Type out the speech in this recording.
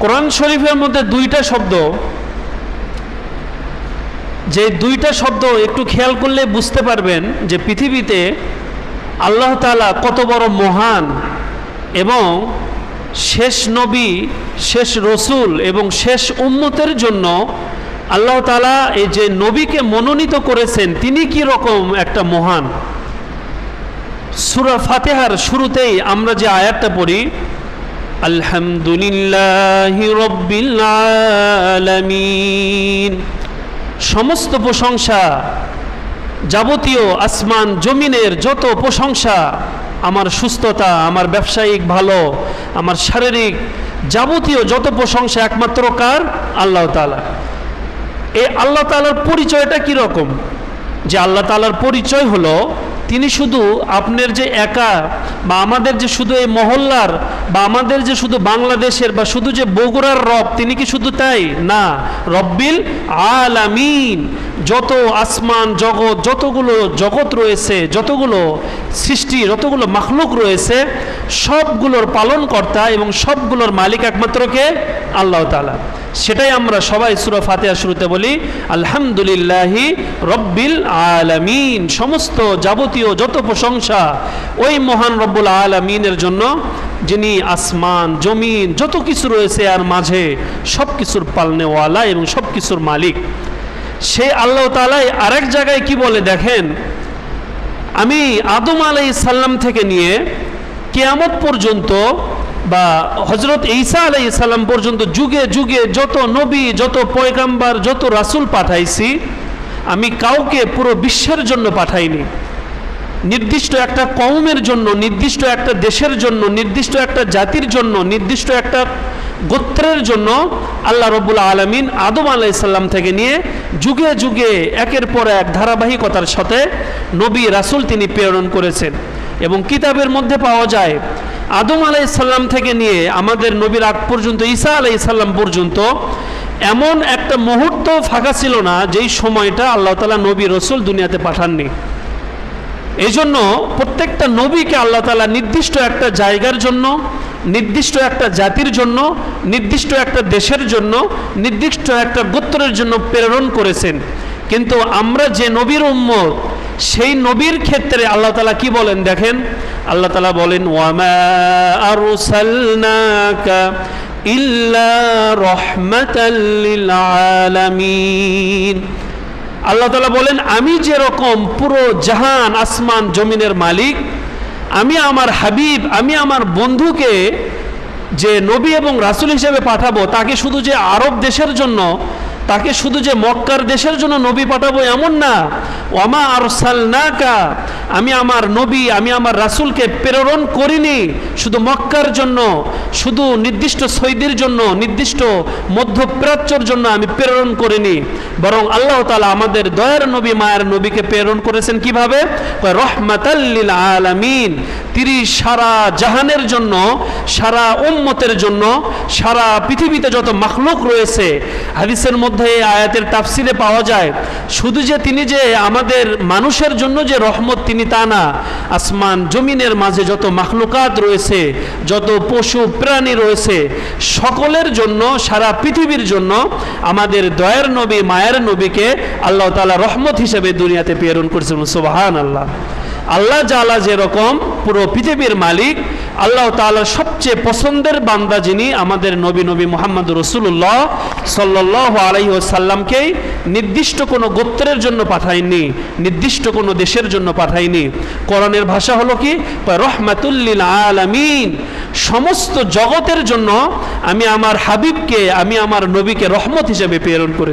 কোরআন শরীফের মধ্যে দুইটা শব্দ। যে দুইটা শব্দ একটু খেয়াল করলে বুঝতে পারবেন যে পৃথিবীতে আল্লাহ তালা কত বড় মহান এবং শেষ নবী, শেষ রসুল এবং শেষ উম্মতের জন্য আল্লাহ তালা এই যে নবীকে মনোনীত করেছেন, তিনি কি রকম একটা মহান? সুরা ফাতেহার শুরুতেই আমরা যে আয়াতটা পড়ি আলহামদুলিল্লাহ রব্বিল আলামিন। সমস্ত প্রশংসা, যাবতীয় আসমান জমিনের যত প্রশংসা, আমার সুস্থতা, আমার ব্যবসায়িক ভালো, আমার শারীরিক যাবতীয় যত প্রশংসা একমাত্র কার? আল্লাহ তালা এই আল্লাহ তালার পরিচয়টা কীরকম? যে আল্লাহ তালার পরিচয় হলো তিনি শুধু আপনার যে একা বা আমাদের যে শুধু এই মহল্লার বা আমাদের যে শুধু বাংলাদেশের বা শুধু যে বগুড়ার রব, তিনি কি শুধু তাই? না। রব্বিল আলামিন। যত আসমান, জগৎ, যতগুলো জগৎ রয়েছে, যতগুলো সৃষ্টি, যতগুলো মাখলুক রয়েছে, সবগুলোর পালনকর্তা এবং সবগুলোর মালিক একমাত্র কে? আল্লাহ তালা সেটাই আমরা সবাই সুরা ফাতেহা শুরুতে বলি, আলহামদুলিল্লাহি রব্বিল আলামিন। সমস্ত যাবতীয় যত প্রশংসা ওই মহান রব্বুল আলামিনের জন্য, যিনি আসমান, জমিন, যত কিছু রয়েছে আর মাঝে সব কিছুর পালনেওয়ালা এবং সব কিছুর মালিক। সে আল্লাহ তালাই আরেক জায়গায় কি বলে দেখেন? আমি আদম আলাই সাল্লাম থেকে নিয়ে কেয়ামত পর্যন্ত বা হজরত ঈসা আলাই সাল্লাম পর্যন্ত যুগে যুগে যত নবী, যত পয়গাম্বার, যত রাসুল পাঠাইছি, আমি কাউকে পুরো বিশ্বের জন্য পাঠাইনি। নির্দিষ্ট একটা কৌমের জন্য, নির্দিষ্ট একটা দেশের জন্য, নির্দিষ্ট একটা জাতির জন্য, নির্দিষ্ট একটা গোত্রের জন্য আল্লাহ রব্বুল আলমিন আদম আলাইসাল্লাম থেকে নিয়ে যুগে যুগে একের পর এক ধারাবাহিকতার সাথে নবী, রাসুল তিনি প্রেরণ করেছেন। এবং কিতাবের মধ্যে পাওয়া যায়, আদম আলাইসাল্লাম থেকে নিয়ে আমাদের নবীর আগ পর্যন্ত, ঈসা আলাইসাল্লাম পর্যন্ত এমন একটা মুহূর্ত ফাঁকা ছিল না যেই সময়টা আল্লাহ তালা নবী, রসুল দুনিয়াতে পাঠাননি। এই জন্য প্রত্যেকটা নবীকে আল্লাহ তালা নির্দিষ্ট একটা জায়গার জন্য, নির্দিষ্ট একটা জাতির জন্য, নির্দিষ্ট একটা দেশের জন্য, নির্দিষ্ট একটা গোত্রের জন্য প্রেরণ করেছেন। কিন্তু আমরা যে নবীর উম্মত, সেই নবীর ক্ষেত্রে আল্লাহ তালা কি বলেন দেখেন? আল্লাহ তালা বলেন, ওয়ামা আরসালনাকা ইল্লা আল্লাহ তালা বলেন, আমি যেরকম পুরো জাহান, আসমান, জমিনের মালিক, আমি আমার হাবিব, আমি আমার বন্ধুকে যে নবী এবং রাসুল হিসেবে পাঠাবো, তাকে শুধু যে আরব দেশের জন্য, তাকে শুধু যে মক্কার দেশের জন্য নবী পাঠাবো এমন না ওয়ামা আরসাল নাকা আমি আমার নবী, আমি আমার রাসুলকে প্রেরণ করিনি শুধু মক্কার জন্য, শুধু নির্দিষ্ট সৈদির জন্য, নির্দিষ্ট মধ্যপ্রাচ্যর জন্য আমি প্রেরণ করিনি। বরং আল্লাহ তালা আমাদের দয়ার নবী, মায়ের নবীকে প্রেরণ করেছেন কীভাবে? রহমাতাল্লিল আলামিন। তিনি সারা জাহানের জন্য, সারা উম্মতের জন্য, সারা পৃথিবীতে যত মাখলুক রয়েছে, হাদিসের মধ্যে আয়াতের তাফসিরে পাওয়া যায়, শুধু যে তিনি যে আমাদের মানুষের জন্য যে রহমত তিনি তা না। আসমান জমিনের মাঝে যত মাখলুকাত রয়েছে, যত পশু প্রাণী রয়েছে, সকলের জন্য, সারা পৃথিবীর জন্য আমাদের দয়ার নবী, মায়ের নবীকে আল্লাহ তালা রহমত হিসেবে দুনিয়াতে প্রেরণ করেছেন। সুবাহান আল্লাহ আল্লাহ জালা যেরকম পুরো পৃথিবীর মালিক আল্লাহ তালার সবচেয়ে পছন্দের বান্দা যিনি আমাদের নবী নবী মোহাম্মদ রসুল্লাহ সাল্লাহ আলাইহি সাল্লামকেই নির্দিষ্ট কোনো গোত্রের জন্য পাঠায়নি, নির্দিষ্ট কোনো দেশের জন্য পাঠায়নি। কোরআনের ভাষা হলো কি? রহমাতুল্লিল আলামিন। সমস্ত জগতের জন্য আমি আমার হাবিবকে, আমি আমার নবীকে রহমত হিসেবে প্রেরণ করেছি।